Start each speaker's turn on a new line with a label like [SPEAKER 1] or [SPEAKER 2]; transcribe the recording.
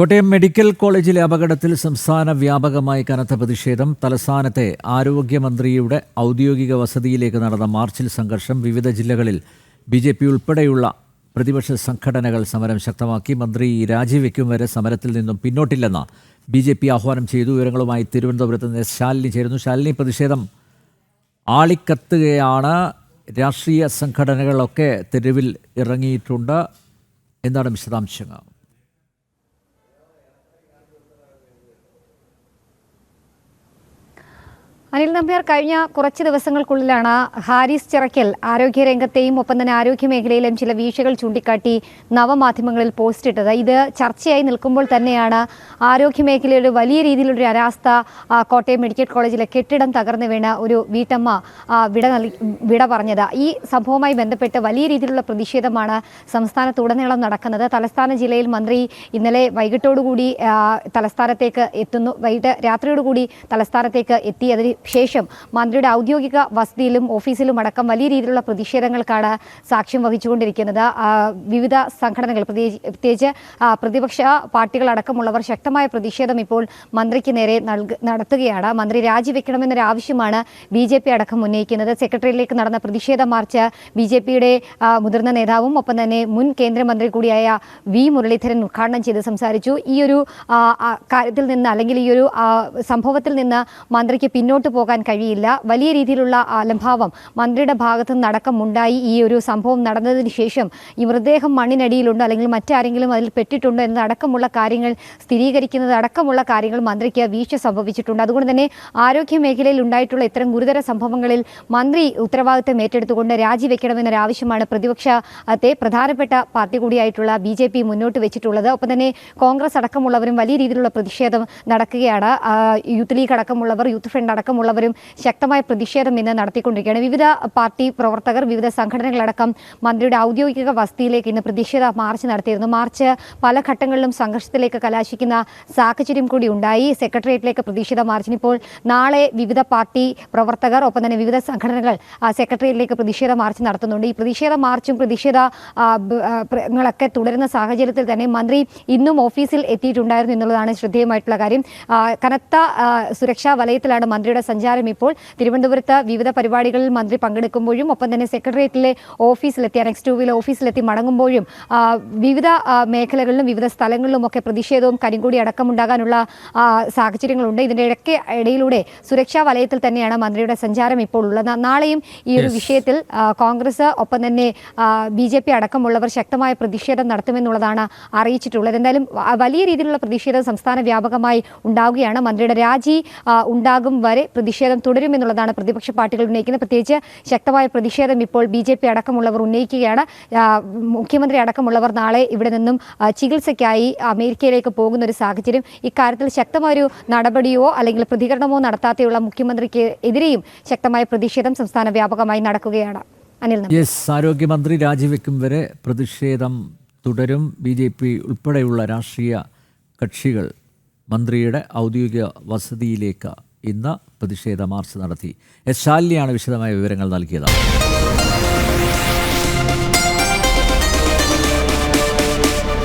[SPEAKER 1] Kottayam medical കോളേജിലെ അപകടത്തിൽ സംസ്ഥാന വ്യാപകമായി കനത്ത പ്രതിഷേധം. തലസ്ഥാനത്തെ ആരോഗ്യമന്ത്രിയുടെ ഔദ്യോഗിക വസതിയിലേക്ക് നടന്ന മാർച്ചിൽ സംഘർഷം വിവിധ ജില്ലകളിൽ ബി ജെ പി ഉൾപ്പെടെയുള്ള പ്രതിപക്ഷ സംഘടനകൾ സമരം ശക്തമാക്കി. മന്ത്രി രാജിവെക്കും വരെ സമരത്തിൽ നിന്നും പിന്നോട്ടില്ലെന്ന് ബി ജെ പി ആഹ്വാനം ചെയ്തു. വിവരങ്ങളുമായി തിരുവനന്തപുരത്ത് നിന്ന് ശാലിനി ചേരുന്നു. ശാലിനി പ്രതിഷേധം ആളിക്കത്തുകയാണ്. രാഷ്ട്രീയ സംഘടനകളൊക്കെ തെരുവിൽ ഇറങ്ങിയിട്ടുണ്ട്. എന്താണ് വിശദാംശങ്ങൾ?
[SPEAKER 2] അനിൽ നമ്പ്യാർ കഴിഞ്ഞ കുറച്ച് ദിവസങ്ങൾക്കുള്ളിലാണ് ഹാരിസ് ചിറക്കൽ ആരോഗ്യരംഗത്തെയും ഒപ്പം തന്നെ ആരോഗ്യ മേഖലയിലെയും ചില വീഴ്ചകൾ ചൂണ്ടിക്കാട്ടി നവമാധ്യമങ്ങളിൽ പോസ്റ്റ് ഇട്ടത്. ഇത് ചർച്ചയായി നിൽക്കുമ്പോൾ തന്നെയാണ് ആരോഗ്യ മേഖലയുടെ വലിയ രീതിയിലൊരു അനാസ്ഥ ആ, കോട്ടയം മെഡിക്കൽ കോളേജിലെ കെട്ടിടം തകർന്നു വീണ ഒരു വീട്ടമ്മ വിട നൽകി വിട പറഞ്ഞത്. ഈ സംഭവവുമായി ബന്ധപ്പെട്ട് വലിയ രീതിയിലുള്ള പ്രതിഷേധമാണ് സംസ്ഥാനത്തുടനീളം നടക്കുന്നത്. തലസ്ഥാന ജില്ലയിൽ മന്ത്രി ഇന്നലെ വൈകിട്ടോടുകൂടി തലസ്ഥാനത്തേക്ക് എത്തുന്നു. വൈകിട്ട് രാത്രിയോടുകൂടി തലസ്ഥാനത്തേക്ക് എത്തി. ശേഷം മന്ത്രിയുടെ ഔദ്യോഗിക വസതിയിലും ഓഫീസിലും അടക്കം വലിയ രീതിയിലുള്ള പ്രതിഷേധങ്ങൾക്കാണ് സാക്ഷ്യം വഹിച്ചുകൊണ്ടിരിക്കുന്നത്. വിവിധ സംഘടനകൾ പ്രത്യേകിച്ച് പ്രതിപക്ഷ പാർട്ടികളടക്കമുള്ളവർ ശക്തമായ പ്രതിഷേധം ഇപ്പോൾ മന്ത്രിക്ക് നേരെ നടത്തുകയാണ്. മന്ത്രി രാജിവെക്കണമെന്നൊരു ആവശ്യമാണ് ബി ജെ പി അടക്കം ഉന്നയിക്കുന്നത്. സെക്രട്ടറിയിലേക്ക് നടന്ന പ്രതിഷേധ മാർച്ച് ബി ജെ പിയുടെ മുതിർന്ന നേതാവും ഒപ്പം തന്നെ മുൻ കേന്ദ്രമന്ത്രി കൂടിയായ വി മുരളീധരൻ ഉദ്ഘാടനം ചെയ്ത് സംസാരിച്ചു. ഈ ഒരു കാര്യത്തിൽ നിന്ന് അല്ലെങ്കിൽ ഈ ഒരു സംഭവത്തിൽ നിന്ന് മന്ത്രിക്ക് പിന്നോട്ട് പോകാൻ കഴിയില്ല. വലിയ രീതിയിലുള്ള ആലംഭാവം മന്ത്രിയുടെ ഭാഗത്തു നടക്കമുണ്ടായി ഈ ഒരു സംഭവം നടന്നതിന് ശേഷം ഈ മൃതദേഹം മണ്ണിനടിയിലുണ്ടോ അല്ലെങ്കിൽ മറ്റാരെങ്കിലും അതിൽ പെട്ടിട്ടുണ്ടോ എന്നതടക്കമുള്ള കാര്യങ്ങൾ സ്ഥിരീകരിക്കുന്നത് അടക്കമുള്ള കാര്യങ്ങൾ മന്ത്രിക്ക് വീഴ്ച സംഭവിച്ചിട്ടുണ്ട്. അതുകൊണ്ട് തന്നെ ആരോഗ്യ മേഖലയിൽ ഉണ്ടായിട്ടുള്ള ഇത്തരം ഗുരുതര സംഭവങ്ങളിൽ മന്ത്രി ഉത്തരവാദിത്തം ഏറ്റെടുത്തുകൊണ്ട് രാജിവെക്കണമെന്നൊരു ആവശ്യമാണ് പ്രതിപക്ഷത്തെ പ്രധാനപ്പെട്ട പാർട്ടി കൂടിയായിട്ടുള്ള ബി ജെ പി മുന്നോട്ട് വെച്ചിട്ടുള്ളത്. ഒപ്പം തന്നെ കോൺഗ്രസ് അടക്കമുള്ളവരും വലിയ രീതിയിലുള്ള പ്രതിഷേധം നടക്കുകയാണ്. യൂത്ത് ലീഗ് അടക്കമുള്ളവർ യൂത്ത് ഫ്രണ്ട് അടക്കമുള്ളവരും ശക്തമായ പ്രതിഷേധം ഇന്ന് നടത്തിക്കൊണ്ടിരിക്കുകയാണ്. വിവിധ പാർട്ടി പ്രവർത്തകർ വിവിധ സംഘടനകളടക്കം മന്ത്രിയുടെ ഔദ്യോഗിക വസതിയിലേക്ക് ഇന്ന് പ്രതിഷേധ മാർച്ച് നടത്തിയിരുന്നു. മാർച്ച് പല ഘട്ടങ്ങളിലും സംഘർഷത്തിലേക്ക് കലാശിക്കുന്ന സാഹചര്യം കൂടി ഉണ്ടായി. സെക്രട്ടേറിയറ്റിലേക്ക് പ്രതിഷേധ മാർച്ചിന് ഇപ്പോൾ നാളെ വിവിധ പാർട്ടി പ്രവർത്തകർ ഒപ്പം തന്നെ വിവിധ സംഘടനകൾ സെക്രട്ടേറിയറ്റിലേക്ക് പ്രതിഷേധ മാർച്ച് നടത്തുന്നുണ്ട്. ഈ പ്രതിഷേധ മാർച്ചും പ്രതിഷേധങ്ങളൊക്കെ തുടരുന്ന സാഹചര്യത്തിൽ തന്നെ മന്ത്രി ഇന്നും ഓഫീസിൽ എത്തിയിട്ടുണ്ടായിരുന്നു എന്നുള്ളതാണ് ശ്രദ്ധേയമായിട്ടുള്ള കാര്യം. കനത്ത സുരക്ഷാ വലയത്തിലാണ് മന്ത്രിയുടെ സഞ്ചാരം ഇപ്പോൾ. തിരുവനന്തപുരത്ത് വിവിധ പരിപാടികളിൽ മന്ത്രി പങ്കെടുക്കുമ്പോഴും ഒപ്പം തന്നെ സെക്രട്ടേറിയറ്റിലെ ഓഫീസിലെത്തി നെക്സ്റ്റ് ടൂവിലെ ഓഫീസിലെത്തി മടങ്ങുമ്പോഴും വിവിധ മേഖലകളിലും വിവിധ സ്ഥലങ്ങളിലും ഒക്കെ പ്രതിഷേധവും കരിങ്കൂടി അടക്കമുണ്ടാകാനുള്ള സാഹചര്യങ്ങളുണ്ട്. ഇതിന്റെ ഇടയ്ക്ക് ഇടയിലൂടെ സുരക്ഷാ വലയത്തിൽ തന്നെയാണ് മന്ത്രിയുടെ സഞ്ചാരം ഇപ്പോൾ ഉള്ളത്. നാളെയും ഈ ഒരു വിഷയത്തിൽ കോൺഗ്രസ് ഒപ്പം തന്നെ ബി ജെ പി അടക്കമുള്ളവർ ശക്തമായ പ്രതിഷേധം നടത്തുമെന്നുള്ളതാണ് അറിയിച്ചിട്ടുള്ളത്. എന്തായാലും വലിയ രീതിയിലുള്ള പ്രതിഷേധം സംസ്ഥാന വ്യാപകമായി ഉണ്ടാവുകയാണ്. മന്ത്രിയുടെ രാജി ഉണ്ടാകും വരെ പ്രതിഷേധം തുടരുമെന്നുള്ളതാണ് പ്രതിപക്ഷ പാർട്ടികൾ ഉന്നയിക്കുന്നത്. പ്രത്യേകിച്ച് ശക്തമായ പ്രതിഷേധം ഇപ്പോൾ ബി ജെ പി അടക്കമുള്ളവർ ഉന്നയിക്കുകയാണ്. മുഖ്യമന്ത്രി അടക്കമുള്ളവർ നാളെ ഇവിടെ നിന്നും ചികിത്സയ്ക്കായി അമേരിക്കയിലേക്ക് പോകുന്ന ഒരു സാഹചര്യം ഇക്കാര്യത്തിൽ ശക്തമായൊരു നടപടിയോ അല്ലെങ്കിൽ പ്രതികരണമോ നടത്താതെയുള്ള മുഖ്യമന്ത്രിക്ക് എതിരെയും ശക്തമായ പ്രതിഷേധം സംസ്ഥാന വ്യാപകമായി നടക്കുകയാണ്.
[SPEAKER 1] ആരോഗ്യമന്ത്രി രാജിവെക്കും വരെ പ്രതിഷേധം തുടരും. ബി ജെ പി ഉൾപ്പെടെയുള്ള രാഷ്ട്രീയ കക്ഷികൾ മന്ത്രിയുടെ ഔദ്യോഗിക വസതിയിലേക്ക് ഇന്ന് പ്രതിഷേധ മാർച്ച് നടത്തി. എസ് ശാലിനിയാണ് വിശദമായ വിവരങ്ങൾ നൽകിയത്.